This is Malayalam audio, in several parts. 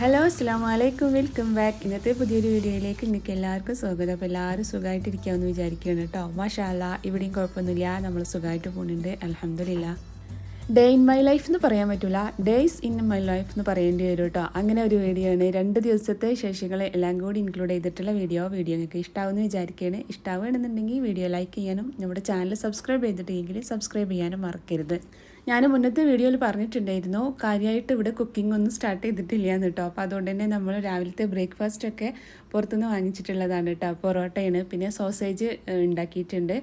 ഹലോ അസ്സാം വലൈക്കും വെൽക്കം ബാക്ക് ഇന്നത്തെ പുതിയൊരു വീഡിയോയിലേക്ക് നിങ്ങൾക്ക് എല്ലാവർക്കും സ്വാഗതം. അപ്പോൾ എല്ലാവരും സുഖമായിട്ടിരിക്കാമെന്ന് വിചാരിക്കുകയാണ് കേട്ടോ. മാഷാല്ല ഇവിടെയും കുഴപ്പമൊന്നുമില്ല. നമ്മൾ സുഖമായിട്ട് പോകുന്നുണ്ട്. അലഹമില്ല ഡേ ഇൻ മൈ ലൈഫ് എന്ന് പറയാൻ പറ്റില്ല ഡേയ്സ് ഇൻ മൈ ലൈഫ് എന്ന് പറയേണ്ടി വരും കേട്ടോ. അങ്ങനെ ഒരു വീഡിയോ ആണ്. രണ്ട് ദിവസത്തെ ശേഷികൾ എല്ലാം കൂടി ഇൻക്ലൂഡ് ചെയ്തിട്ടുള്ള വീഡിയോ. വീഡിയോ നിങ്ങൾക്ക് ഇഷ്ടമാവുമെന്ന് വിചാരിക്കുകയാണ്. ഇഷ്ടമാവുകയാണെന്നുണ്ടെങ്കിൽ വീഡിയോ ലൈക്ക് ചെയ്യാനും നമ്മുടെ ചാനൽ സബ്സ്ക്രൈബ് ചെയ്തിട്ടില്ലെങ്കിൽ സബ്സ്ക്രൈബ് ചെയ്യാനും മറക്കരുത്. ഞാൻ മുന്നത്തെ വീഡിയോയിൽ പറഞ്ഞിട്ടുണ്ടായിരുന്നു കാര്യമായിട്ട് ഇവിടെ കുക്കിംഗ് ഒന്നും സ്റ്റാർട്ട് ചെയ്തിട്ടില്ല എന്ന് കേട്ടോ അപ്പോൾ അതുകൊണ്ട് തന്നെ നമ്മൾ രാവിലത്തെ ബ്രേക്ക്ഫാസ്റ്റ് ഒക്കെ പുറത്തുനിന്ന് വാങ്ങിച്ചിട്ടുള്ളതാണ് കേട്ടോ പൊറോട്ടയാണ് പിന്നെ സോസേജ് ഉണ്ടാക്കിയിട്ടുണ്ട്.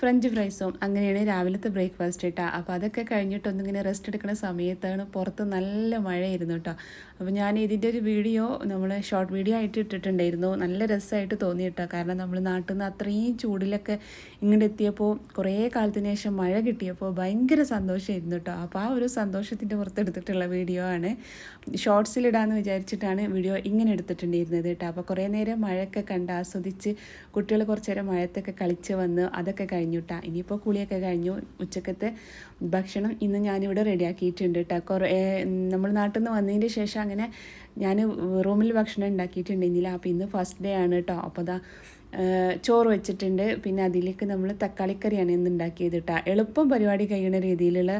ഫ്രഞ്ച് ഫ്രൈസും അങ്ങനെയാണ് രാവിലത്തെ ബ്രേക്ക്ഫാസ്റ്റ് കേട്ടോ അപ്പോൾ അതൊക്കെ കഴിഞ്ഞിട്ടൊന്നിങ്ങനെ റെസ്റ്റ് എടുക്കുന്ന സമയത്താണ് പുറത്ത് നല്ല മഴയായിരുന്നു കേട്ടോ അപ്പോൾ ഞാൻ ഇതിന്റെ ഒരു വീഡിയോ നമ്മൾ ഷോർട്ട് വീഡിയോ ആയിട്ട് ഇട്ടിട്ടുണ്ടായിരുന്നു. നല്ല രസമായിട്ട് തോന്നി കേട്ടോ. കാരണം നമ്മൾ നാട്ടിൽ നിന്ന് അത്രയും ചൂടിലൊക്കെ ഇങ്ങോട്ട് എത്തിയപ്പോൾ കുറേ കാലത്തിന് ശേഷം മഴ കിട്ടിയപ്പോൾ ഭയങ്കര സന്തോഷമായിരുന്നു കേട്ടോ. അപ്പോൾ ആ ഒരു സന്തോഷത്തിന്റെ പുറത്തെടുത്തിട്ടുള്ള വീഡിയോ ആണ്. ഷോർട്സിലിടാമെന്ന് വിചാരിച്ചിട്ടാണ് വീഡിയോ ഇങ്ങനെ എടുത്തിട്ടുണ്ടായിരുന്നത് കേട്ടോ. അപ്പോൾ കുറേ നേരം മഴയൊക്കെ കണ്ട് ആസ്വദിച്ച് കുട്ടികൾ കുറച്ച് നേരം മഴത്തൊക്കെ കളിച്ച് വന്ന് അതൊക്കെ കഴിഞ്ഞു കേട്ടോ. ഇനിയിപ്പോൾ കുളിയൊക്കെ കഴിഞ്ഞു. ഉച്ചക്കത്തെ ഭക്ഷണം ഇന്ന് ഞാനിവിടെ റെഡിയാക്കിയിട്ടുണ്ട് കേട്ടോ. കുറേ നമ്മൾ നാട്ടിൽ നിന്ന് വന്നതിന് ശേഷം അങ്ങനെ ഞാൻ റൂമിൽ ഭക്ഷണം ഉണ്ടാക്കിയിട്ടുണ്ടെങ്കിൽ അപ്പോൾ ഇന്ന് ഫസ്റ്റ് ഡേ ആണ് കേട്ടോ അപ്പോൾ അതാ ചോറ് വെച്ചിട്ടുണ്ട്. പിന്നെ അതിലേക്ക് നമ്മൾ തക്കാളിക്കറിയാണ് ഇന്ന് ഉണ്ടാക്കിയത് കേട്ടോ എളുപ്പം പരിപാടി കഴിയുന്ന രീതിയിലുള്ള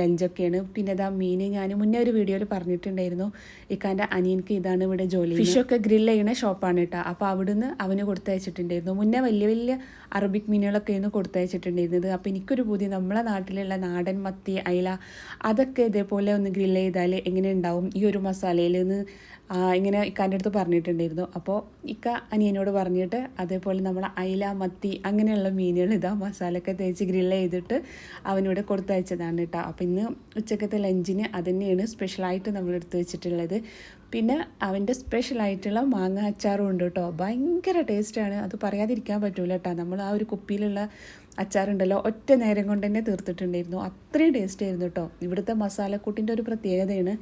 ലഞ്ചൊക്കെയാണ്. പിന്നെ അതാ മീൻ ഞാൻ മുന്നേ ഒരു വീഡിയോയിൽ പറഞ്ഞിട്ടുണ്ടായിരുന്നു. ഇക്കാന്റെ അനിയൻക്ക് ഇതാണ് ഇവിടെ ജോലി ഫിഷൊക്കെ ഗ്രിൽ ചെയ്യുന്ന ഷോപ്പാണ് കേട്ടോ അപ്പോൾ അവിടുന്ന് അവന് കൊടുത്തയച്ചിട്ടുണ്ടായിരുന്നു. മുന്നേ വലിയ വലിയ അറബിക് മീനുകളൊക്കെ ഇന്ന് കൊടുത്തയച്ചിട്ടുണ്ടായിരുന്നത്. അപ്പോൾ എനിക്കൊരു പുതിയ നമ്മളെ നാട്ടിലുള്ള നാടൻ മത്തി അയില അതൊക്കെ ഇതേപോലെ ഒന്ന് ഗ്രില്ല് ചെയ്താൽ എങ്ങനെ ഉണ്ടാവും? ഈ ഒരു മസാലയിൽ നിന്ന് ഇങ്ങനെ ഇക്കാന്റെ അടുത്ത് പറഞ്ഞിട്ടുണ്ടായിരുന്നു. അപ്പോൾ ഇക്ക അനിയനോട് പറഞ്ഞിട്ട് അതേപോലെ നമ്മൾ അയില മത്തി അങ്ങനെയുള്ള മീനുകൾ ഇതാ മസാലയൊക്കെ തേച്ച് ഗ്രില്ല് ചെയ്തിട്ട് അവനോട് കൊടുത്തയച്ചതാണ് കേട്ടോ. അപ്പോൾ ഇന്ന് ഉച്ചക്കത്തെ ലഞ്ചിന് അതുതന്നെയാണ് സ്പെഷ്യലായിട്ട് നമ്മൾ എടുത്തു വെച്ചിട്ടുള്ളത്. പിന്നെ അവന്റെ സ്പെഷ്യലായിട്ടുള്ള മാങ്ങ അച്ചാറും ഉണ്ട് കേട്ടോ. ഭയങ്കര ടേസ്റ്റാണ്. അത് പറയാതിരിക്കാൻ പറ്റൂല കേട്ടോ. നമ്മൾ ആ ഒരു കുപ്പിയിലുള്ള അച്ചാറുണ്ടല്ലോ ഒറ്റ നേരം കൊണ്ട് തന്നെ തീർത്തിട്ടുണ്ടായിരുന്നു. അത്രയും ടേസ്റ്റ് ആയിരുന്നു കേട്ടോ ഇവിടുത്തെ മസാലക്കൂട്ടിന്റെ ഒരു പ്രത്യേകതയാണ്.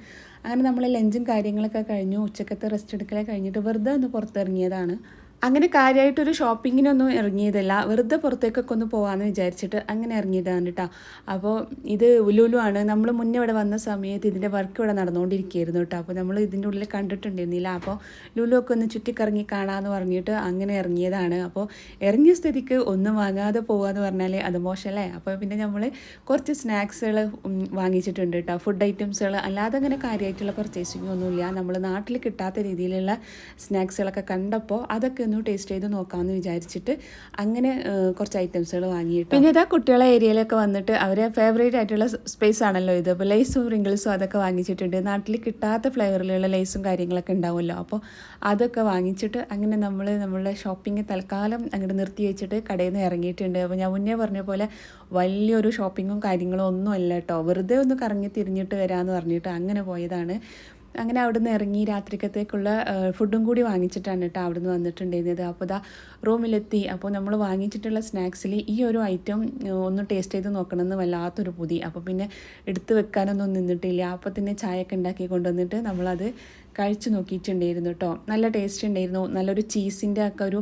അങ്ങനെ നമ്മൾ ലഞ്ചും കാര്യങ്ങളൊക്കെ കഴിഞ്ഞു ഉച്ചക്കത്തെ റെസ്റ്റ് എടുക്കലൊക്കെ കഴിഞ്ഞിട്ട് വെറുതെ ഒന്ന് പുറത്തിറങ്ങിയതാണ്. അങ്ങനെ കാര്യമായിട്ടൊരു ഷോപ്പിങ്ങിനൊന്നും ഇറങ്ങിയതല്ല. വെറുതെ പുറത്തേക്കൊക്കെ ഒന്ന് പോകാമെന്ന് വിചാരിച്ചിട്ട് അങ്ങനെ ഇറങ്ങിയതാണ് കേട്ടോ അപ്പോൾ ഇത് ഉലുലു ആണ്. നമ്മൾ മുന്നേ ഇവിടെ വന്ന സമയത്ത് ഇതിന്റെ വർക്ക് ഇവിടെ നടന്നുകൊണ്ടിരിക്കുകയായിരുന്നു കേട്ടോ അപ്പോൾ നമ്മൾ ഇതിന്റെ ഉള്ളിൽ കണ്ടിട്ടുണ്ടായിരുന്നില്ല. അപ്പോൾ ലുലു ഒക്കെ ഒന്ന് ചുറ്റിക്കറങ്ങി കാണാമെന്ന് പറഞ്ഞിട്ട് അങ്ങനെ ഇറങ്ങിയതാണ്. അപ്പോൾ ഇറങ്ങിയ സ്ഥിതിക്ക് ഒന്നും വാങ്ങാതെ പോകാമെന്ന് പറഞ്ഞാൽ അത് മോശമല്ലേ അപ്പോൾ പിന്നെ നമ്മൾ കുറച്ച് സ്നാക്സുകൾ വാങ്ങിച്ചിട്ടുണ്ട് കേട്ടോ ഫുഡ് ഐറ്റംസുകൾ അല്ലാതെ അങ്ങനെ കാര്യമായിട്ടുള്ള പർച്ചേസിങ് ഒന്നുമില്ല. നമ്മൾ നാട്ടിൽ കിട്ടാത്ത രീതിയിലുള്ള സ്നാക്സുകളൊക്കെ കണ്ടപ്പോൾ അതൊക്കെ ഒന്ന് ടേസ്റ്റ് ചെയ്ത് നോക്കാമെന്ന് വിചാരിച്ചിട്ട് അങ്ങനെ കുറച്ച് ഐറ്റംസുകൾ വാങ്ങിയിട്ട്. പിന്നെ ഇതാ കുട്ടികളെ ഏരിയയിലൊക്കെ വന്നിട്ട് അവരെ ഫേവറേറ്റ് ആയിട്ടുള്ള സ്പേസ് ആണല്ലോ ഇത്. അപ്പോൾ ലേസും റിങ്കിൾസും അതൊക്കെ വാങ്ങിച്ചിട്ടുണ്ട്. നാട്ടിൽ കിട്ടാത്ത ഫ്ലേവറിലുള്ള ലേസും കാര്യങ്ങളൊക്കെ ഉണ്ടാവുമല്ലോ. അപ്പോൾ അതൊക്കെ വാങ്ങിച്ചിട്ട് അങ്ങനെ നമ്മൾ നമ്മളുടെ ഷോപ്പിംഗ് തൽക്കാലം അങ്ങോട്ട് നിർത്തി വെച്ചിട്ട് കടയിൽ നിന്ന് ഇറങ്ങിയിട്ടുണ്ട്. അപ്പോൾ ഞാൻ മുന്നേ പറഞ്ഞ പോലെ വലിയൊരു ഷോപ്പിങ്ങും കാര്യങ്ങളും ഒന്നും അല്ല കേട്ടോ വെറുതെ ഒന്ന് കറങ്ങി തിരിഞ്ഞിട്ട് വരാമെന്ന് പറഞ്ഞിട്ട് അങ്ങനെ പോയതാണ്. അങ്ങനെ അവിടുന്ന് ഇറങ്ങി രാത്രിക്കത്തേക്കുള്ള ഫുഡും കൂടി വാങ്ങിച്ചിട്ടാണ് കേട്ടോ അവിടുന്ന് വന്നിട്ടുണ്ടായിരുന്നത്. അപ്പോൾ ഇതാ റൂമിലെത്തി. അപ്പോൾ നമ്മൾ വാങ്ങിച്ചിട്ടുള്ള സ്നാക്സിൽ ഈ ഒരു ഐറ്റം ഒന്ന് ടേസ്റ്റ് ചെയ്ത് നോക്കണമെന്ന് വല്ലാത്തൊരു പുതി. അപ്പോൾ പിന്നെ എടുത്ത് വെക്കാനൊന്നും നിന്നിട്ടില്ല. അപ്പോൾ തന്നെ ചായയൊക്കെ ഉണ്ടാക്കി കൊണ്ടുവന്നിട്ട് നമ്മളത് കഴിച്ചു നോക്കിയിട്ടുണ്ടായിരുന്നു കേട്ടോ നല്ല ടേസ്റ്റ് ഉണ്ടായിരുന്നു. നല്ലൊരു ചീസിന്റെ ഒക്കെ ഒരു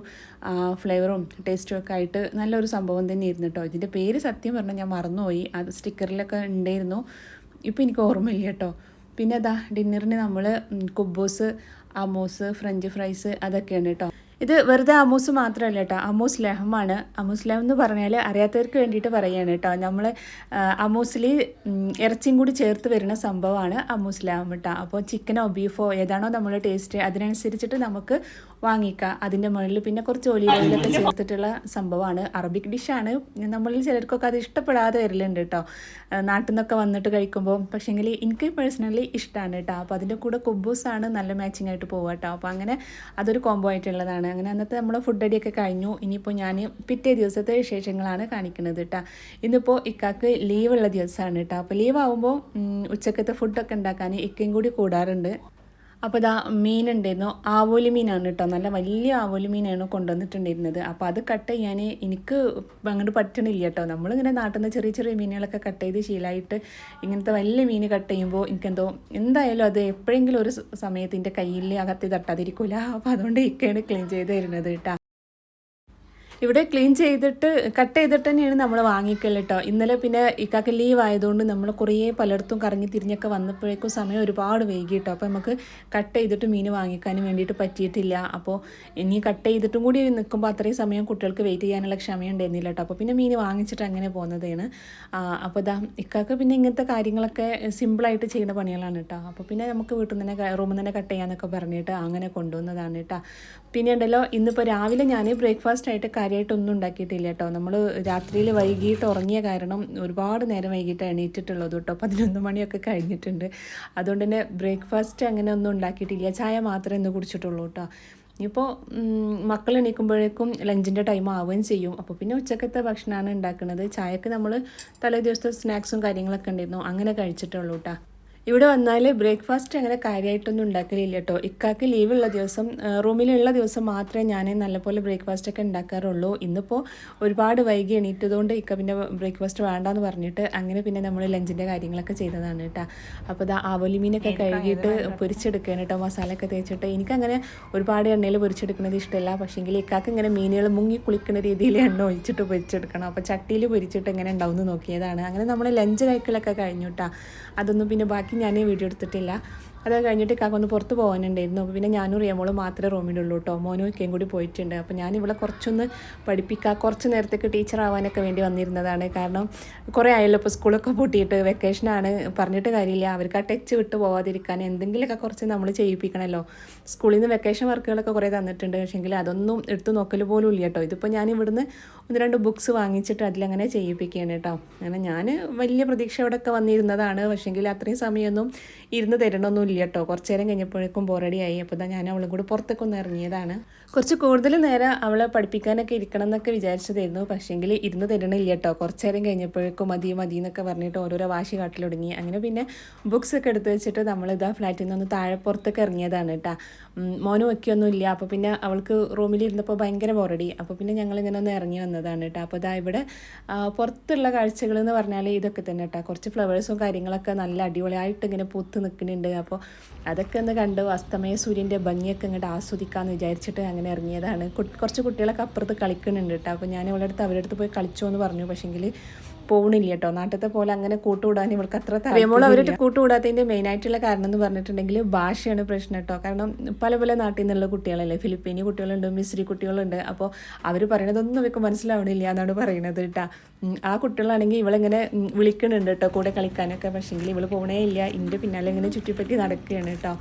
ഫ്ലേവറും ടേസ്റ്റും ഒക്കെ ആയിട്ട് നല്ലൊരു സംഭവം തന്നെ തന്നെയായിരുന്നു കേട്ടോ ഇതിന്റെ പേര് സത്യം പറഞ്ഞാൽ ഞാൻ മറന്നുപോയി. അത് സ്റ്റിക്കറിലൊക്കെ ഉണ്ടായിരുന്നു. ഇപ്പോൾ എനിക്ക് ഓർമ്മയില്ല കേട്ടോ പിന്നെ അതാ ഡിന്നറിന് നമ്മൾ കുബൂസ് അമോസ് ഫ്രഞ്ച് ഫ്രൈസ് അതൊക്കെയാണ് കേട്ടോ. ഇത് വെറുതെ അമൂസ് മാത്രമല്ല കേട്ടോ. അമൂസ് ലഹമാണ്. അമൂസ് ലഹം എന്ന് പറഞ്ഞാൽ അറിയാത്തവർക്ക് വേണ്ടിയിട്ട് പറയുകയാണ് കേട്ടോ. നമ്മൾ അമൂസിൽ ഇറച്ചിയും കൂടി ചേർത്ത് വരുന്ന സംഭവമാണ് അമൂസ് ലഹം കേട്ടോ. അപ്പോൾ ചിക്കനോ ബീഫോ ഏതാണോ നമ്മൾ ടേസ്റ്റ് അതിനനുസരിച്ചിട്ട് നമുക്ക് വാങ്ങിക്കാം. അതിന്റെ മുകളിൽ പിന്നെ കുറച്ച് ഒലിവ് ഓയിലൊക്കെ ചേർത്തിട്ടുള്ള സംഭവമാണ്. അറബിക് ഡിഷാണ് നമ്മളിൽ ചിലർക്കൊക്കെ അത് ഇഷ്ടപ്പെടാതെ വരലുണ്ട് കേട്ടോ. നാട്ടിൽ നിന്നൊക്കെ വന്നിട്ട് കഴിക്കുമ്പോൾ പക്ഷേങ്കിൽ എനിക്ക് പേഴ്സണലി ഇഷ്ടമാണ് കേട്ടോ. അപ്പോൾ അതിന്റെ കൂടെ കുബൂസാണ് നല്ല മാച്ചിങ് ആയിട്ട് പോവുക കേട്ടോ. അപ്പോൾ അങ്ങനെ അതൊരു കോംബോ ആയിട്ടുള്ളതാണ്. അങ്ങനെ അന്നത്തെ നമ്മൾ ഫുഡ് അടിയൊക്കെ കഴിഞ്ഞു. ഇനിയിപ്പോൾ ഞാൻ പിറ്റേ ദിവസത്തെ വിശേഷങ്ങളാണ് കാണിക്കുന്നത് കേട്ടോ ഇന്നിപ്പോൾ ഇക്കാക്ക് ലീവുള്ള ദിവസമാണ് കേട്ടോ അപ്പോൾ ലീവ് ആകുമ്പോൾ ഉച്ചക്കത്തെ ഫുഡൊക്കെ ഉണ്ടാക്കാൻ ഇക്കയും കൂടി കൂടാറുണ്ട്. അപ്പോൾ ഇതാ മീനുണ്ടായിരുന്നു. ആവോലി മീനാണ് കേട്ടോ. നല്ല വലിയ ആവോലി മീനാണ് കൊണ്ടുവന്നിട്ടുണ്ടായിരുന്നത്. അപ്പോൾ അത് കട്ട് ചെയ്യാൻ എനിക്ക് അങ്ങോട്ട് പറ്റണില്ല കേട്ടോ. നമ്മളിങ്ങനെ നാട്ടിൽ നിന്ന് ചെറിയ ചെറിയ മീനുകളൊക്കെ കട്ട് ചെയ്ത് ശീലമായിട്ട് ഇങ്ങനത്തെ വലിയ മീൻ കട്ട് ചെയ്യുമ്പോൾ എനിക്കെന്തോ എന്തായാലും അത് എപ്പോഴെങ്കിലും ഒരു സമയത്ത് എന്റെ കയ്യിൽ അകത്ത് തട്ടാതിരിക്കില്ല അപ്പോൾ അതുകൊണ്ട് ഇക്കയാണ് ക്ലീൻ ചെയ്ത് തരുന്നത് കേട്ടോ. ഇവിടെ ക്ലീൻ ചെയ്തിട്ട് കട്ട് ചെയ്തിട്ട് തന്നെയാണ് നമ്മൾ വാങ്ങിക്കൽ കേട്ടോ ഇന്നലെ പിന്നെ ഇക്കാക്ക് ലീവ് ആയതുകൊണ്ട് നമ്മൾ കുറേ പലയിടത്തും കറങ്ങി തിരിഞ്ഞൊക്കെ വന്നപ്പോഴേക്കും സമയം ഒരുപാട് വൈകി കേട്ടോ അപ്പോൾ നമുക്ക് കട്ട് ചെയ്തിട്ട് മീൻ വാങ്ങിക്കാനും വേണ്ടിയിട്ട് പറ്റിയിട്ടില്ല. അപ്പോൾ ഇനി കട്ട് ചെയ്തിട്ടും കൂടി നിൽക്കുമ്പോൾ അത്രയും സമയം കുട്ടികൾക്ക് വെയിറ്റ് ചെയ്യാനുള്ള ക്ഷമ ഉണ്ടായിരുന്നില്ല കേട്ടോ അപ്പോൾ പിന്നെ മീൻ വാങ്ങിച്ചിട്ട് അങ്ങനെ പോകുന്നതാണ്. അപ്പോൾ ഇതാ ഇക്കാക്ക് പിന്നെ ഇങ്ങനത്തെ കാര്യങ്ങളൊക്കെ സിമ്പിളായിട്ട് ചെയ്യുന്ന പണികളാണ് കേട്ടോ അപ്പോൾ പിന്നെ നമുക്ക് വീട്ടിൽ നിന്ന് തന്നെ റൂമിൽ നിന്ന് തന്നെ കട്ട് ചെയ്യാന്നൊക്കെ പറഞ്ഞിട്ട് അങ്ങനെ കൊണ്ടുവന്നതാണ് കേട്ടോ പിന്നെ ഉണ്ടല്ലോ ഇന്നിപ്പോൾ രാവിലെ ഞാൻ ബ്രേക്ക്ഫാസ്റ്റ് ആയിട്ട് കാര്യമായിട്ടൊന്നും ഉണ്ടാക്കിയിട്ടില്ല കേട്ടോ. നമ്മൾ രാത്രിയിൽ വൈകിട്ട് ഉറങ്ങിയ കാരണം ഒരുപാട് നേരം വൈകിട്ട് എണീറ്റിട്ടുള്ളത് കേട്ടോ. പതിനൊന്ന് മണിയൊക്കെ കഴിഞ്ഞിട്ടുണ്ട്. അതുകൊണ്ട് തന്നെ ബ്രേക്ക്ഫാസ്റ്റ് അങ്ങനെ ഒന്നും ഉണ്ടാക്കിയിട്ടില്ല. ചായ മാത്രമേ ഇന്ന് കുടിച്ചിട്ടുള്ളൂ കേട്ടോ. ഇപ്പോൾ മക്കൾ എണീക്കുമ്പോഴേക്കും ലഞ്ചിന്റെ ടൈം ആവുകയും ചെയ്യും. അപ്പോൾ പിന്നെ ഉച്ചക്കത്തെ ഭക്ഷണമാണ് ഉണ്ടാക്കുന്നത്. ചായക്ക് നമ്മൾ തലേ ദിവസത്തെ സ്നാക്സും കാര്യങ്ങളൊക്കെ ഉണ്ടായിരുന്നു. അങ്ങനെ കഴിച്ചിട്ടുള്ളൂ കേട്ടോ. ഇവിടെ വന്നാൽ ബ്രേക്ക്ഫാസ്റ്റ് അങ്ങനെ കാര്യമായിട്ടൊന്നും ഉണ്ടാക്കലില്ല കേട്ടോ ഇക്കാക്ക് ലീവുള്ള ദിവസം റൂമിലുള്ള ദിവസം മാത്രമേ ഞാൻ നല്ലപോലെ ബ്രേക്ക്ഫാസ്റ്റ് ഒക്കെ ഉണ്ടാക്കാറുള്ളൂ. ഇന്നിപ്പോൾ ഒരുപാട് വൈകി എണീറ്റതുകൊണ്ട് ഇക്ക പിന്നെ ബ്രേക്ക്ഫാസ്റ്റ് വേണ്ടാന്ന് പറഞ്ഞിട്ട് അങ്ങനെ പിന്നെ നമ്മൾ ലഞ്ചിന്റെ കാര്യങ്ങളൊക്കെ ചെയ്തതാണ് കേട്ടോ അപ്പോൾ ഇതാ ആവോലി മീനൊക്കെ കഴുകിയിട്ട് പൊരിച്ചെടുക്കുകയാണ് കേട്ടോ മസാലയൊക്കെ തേച്ചിട്ട് എനിക്കങ്ങനെ ഒരുപാട് എണ്ണയിൽ പൊരിച്ചെടുക്കുന്നത് ഇഷ്ടമല്ല പക്ഷേങ്കിൽ ഇക്കാക്ക് ഇങ്ങനെ മീനുകൾ മുങ്ങി കുളിക്കുന്ന രീതിയിൽ എണ്ണ ഒഴിച്ചിട്ട് പൊരിച്ചെടുക്കണം. അപ്പോൾ ചട്ടിയിൽ പൊരിച്ചിട്ട് എങ്ങനെ ഉണ്ടാവും എന്ന് നോക്കിയതാണ്. അങ്ങനെ നമ്മൾ ലഞ്ച് കഴിക്കലൊക്കെ കഴിഞ്ഞു കേട്ടോ അതൊന്നും പിന്നെ ബാക്കി ഞാൻ വീഡിയോ എടുത്തിട്ടില്ല. അത് കഴിഞ്ഞിട്ട് കാക്കൊന്ന് പുറത്ത് പോകാനുണ്ടായിരുന്നു. അപ്പോൾ പിന്നെ ഞാനും റിയമോളും മാത്രമേ റൂമിലുള്ളൂ കേട്ടോ മോനും ഒക്കെയും കൂടി പോയിട്ടുണ്ട്. അപ്പോൾ ഞാൻ ഇവിടെ കുറച്ചൊന്ന് പഠിപ്പിക്കുക കുറച്ച് നേരത്തേക്ക് ടീച്ചർ ആവാനൊക്കെ വേണ്ടി വന്നിരുന്നതാണ്. കാരണം കുറേ ആയല്ലോ ഇപ്പോൾ സ്കൂളൊക്കെ പൂട്ടിയിട്ട് വെക്കേഷനാണ് പറഞ്ഞിട്ട് കാര്യമില്ല. അവർക്ക് ആ ടച്ച് വിട്ട് പോവാതിരിക്കാൻ എന്തെങ്കിലുമൊക്കെ കുറച്ച് നമ്മൾ ചെയ്യിപ്പിക്കണമല്ലോ സ്കൂളിൽ നിന്ന് വെക്കേഷൻ വർക്കുകളൊക്കെ കുറേ തന്നിട്ടുണ്ട്. പക്ഷേങ്കിൽ അതൊന്നും എടുത്തു നോക്കൽ പോലും ഇല്ല കേട്ടോ ഇതിപ്പോൾ ഞാൻ ഇവിടുന്ന് ഒന്ന് രണ്ട് ബുക്ക്സ് വാങ്ങിച്ചിട്ട് അതിലങ്ങനെ ചെയ്യിപ്പിക്കുകയാണ് കേട്ടോ അങ്ങനെ ഞാൻ വലിയ പ്രതീക്ഷയോടൊക്കെ വന്നിരുന്നതാണ്. പക്ഷേങ്കിൽ അത്രയും സമയമൊന്നും ഇരുന്ന് തരണമൊന്നും ഇല്ല കേട്ടോ കുറച്ച് നേരം കഴിഞ്ഞപ്പോഴേക്കും ബോറടിയായി അപ്പോൾ ഇതാ ഞാൻ അവളും കൂടെ പുറത്തേക്ക് ഒന്ന് ഇറങ്ങിയതാണ്. കുറച്ച് കൂടുതൽ നേരം അവളെ പഠിപ്പിക്കാനൊക്കെ ഇരിക്കണം എന്നൊക്കെ വിചാരിച്ചതായിരുന്നു. പക്ഷേങ്കിൽ ഇരുന്ന് തരണില്ല കേട്ടോ കുറച്ച് നേരം കഴിഞ്ഞപ്പോഴേക്കും മതി മതി എന്നൊക്കെ പറഞ്ഞിട്ട് ഓരോരോ വാശി കാട്ടിൽ തുടങ്ങി അങ്ങനെ പിന്നെ ബുക്സ് ഒക്കെ എടുത്ത് വെച്ചിട്ട് നമ്മളിതാ ഫ്ലാറ്റിൽ നിന്ന് ഒന്ന് താഴെ പുറത്തൊക്കെ ഇറങ്ങിയതാണ് കേട്ടോ മോനും മോനും ഒക്കെയൊന്നും ഇല്ല. അപ്പോൾ പിന്നെ അവൾക്ക് റൂമിലിരുന്നപ്പോൾ ഭയങ്കര ബോറടി അപ്പോൾ പിന്നെ ഞങ്ങൾ ഇങ്ങനെ ഒന്ന് ഇറങ്ങി വന്നതാണ് കേട്ടോ അപ്പോൾ ഇതാ ഇവിടെ പുറത്തുള്ള കാഴ്ചകൾ എന്ന് പറഞ്ഞാൽ ഇതൊക്കെ തന്നെ കേട്ടോ കുറച്ച് ഫ്ലവേഴ്സും കാര്യങ്ങളൊക്കെ നല്ല അടിപൊളിയായിട്ട് ഇങ്ങനെ പൂത്ത് നിൽക്കുന്നുണ്ട് അപ്പോൾ അതൊക്കെ ഒന്ന് കണ്ട്. അസ്തമയ സൂര്യന്റെ ഭംഗിയൊക്കെ ഇങ്ങോട്ട് ആസ്വദിക്കാമെന്ന് വിചാരിച്ചിട്ട് അങ്ങനെ ഇറങ്ങിയതാണ്. കുറച്ച് കുട്ടികളൊക്കെ അപ്പുറത്ത് കളിക്കുന്നുണ്ട് കേട്ടോ അപ്പോൾ ഞാൻ ഇവളുടെ അടുത്ത് അവരുടെ പോയി കളിച്ചോ എന്ന് പറഞ്ഞു. പക്ഷേങ്കിൽ പോകണില്ല കേട്ടോ നാട്ടിലത്തെ പോലെ അങ്ങനെ കൂട്ടുകൂടാൻ ഇവൾക്ക് അത്ര അറിയുമ്പോൾ അവരുടെ കൂട്ടുകൂടാത്തതിന്റെ മെയിൻ ആയിട്ടുള്ള കാരണം എന്ന് പറഞ്ഞിട്ടുണ്ടെങ്കിൽ ഭാഷയാണ് പ്രശ്നം കേട്ടോ. കാരണം പല പല നാട്ടിൽ നിന്നുള്ള കുട്ടികളല്ലേ ഫിലിപ്പീനി കുട്ടികളുണ്ട് മിസ്രി കുട്ടികളുണ്ട്. അപ്പോൾ അവർ പറയണതൊന്നും അവർക്ക് മനസ്സിലാവണില്ല എന്നാണ് പറയുന്നത് കേട്ടോ. ആ കുട്ടികളാണെങ്കിൽ ഇവളിങ്ങനെ വിളിക്കുന്നുണ്ട് കേട്ടോ കൂടെ കളിക്കാനൊക്കെ. പക്ഷേങ്കിൽ ഇവൾ പോകണേ ഇല്ല. എന്റെ പിന്നാലെ ഇങ്ങനെ ചുറ്റിപ്പറ്റി നടക്കുകയാണ് കേട്ടോ.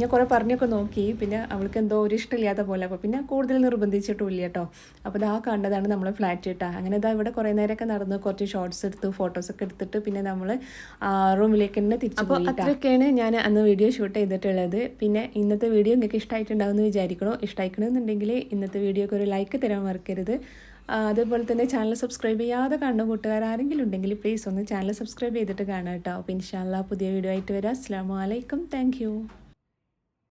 ഞാൻ കുറേ പറഞ്ഞൊക്കെ നോക്കി. പിന്നെ അവൾക്ക് എന്തോ ഒരു ഇഷ്ടമില്ലാത്ത പോലെ. അപ്പോൾ പിന്നെ കൂടുതൽ നിർബന്ധിച്ചിട്ടും ഇല്ല കേട്ടോ. അപ്പോൾ ഇതാ കണ്ടതാണ് നമ്മളെ ഫ്ലാറ്റ് കേട്ടോ. അങ്ങനെ ഇതാ ഇവിടെ കുറേ നേരമൊക്കെ നടന്ന്. കുറച്ച് ഷോർട്സ് എടുത്ത് ഫോട്ടോസ് ഒക്കെ എടുത്തിട്ട് പിന്നെ നമ്മൾ റൂമിലേക്ക് തന്നെ തിരിച്ചു അപ്പോൾ അത്രയൊക്കെയാണ് ഞാൻ അന്ന് വീഡിയോ ഷൂട്ട് ചെയ്തിട്ടുള്ളത്. പിന്നെ ഇന്നത്തെ വീഡിയോ നിങ്ങൾക്ക് ഇഷ്ടമായിട്ടുണ്ടാവും എന്ന് വിചാരിക്കണോ ഇഷ്ടമായിക്കണമെന്നുണ്ടെങ്കിൽ ഇന്നത്തെ വീഡിയോക്ക് ഒരു ലൈക്ക് തരാൻ മറക്കരുത്. അതേപോലെ തന്നെ ചാനൽ സബ്സ്ക്രൈബ് ചെയ്യാതെ കാണുന്ന കൂട്ടുകാർ ആരെങ്കിലും ഉണ്ടെങ്കിൽ പ്ലീസ് ഒന്ന് ചാനൽ സബ്സ്ക്രൈബ് ചെയ്തിട്ട് കാണാം കേട്ടോ. അപ്പോൾ ഇൻഷാല്ല പുതിയ വീഡിയോ ആയിട്ട് വരാം. അസ്സാം വലൈക്കും താങ്ക്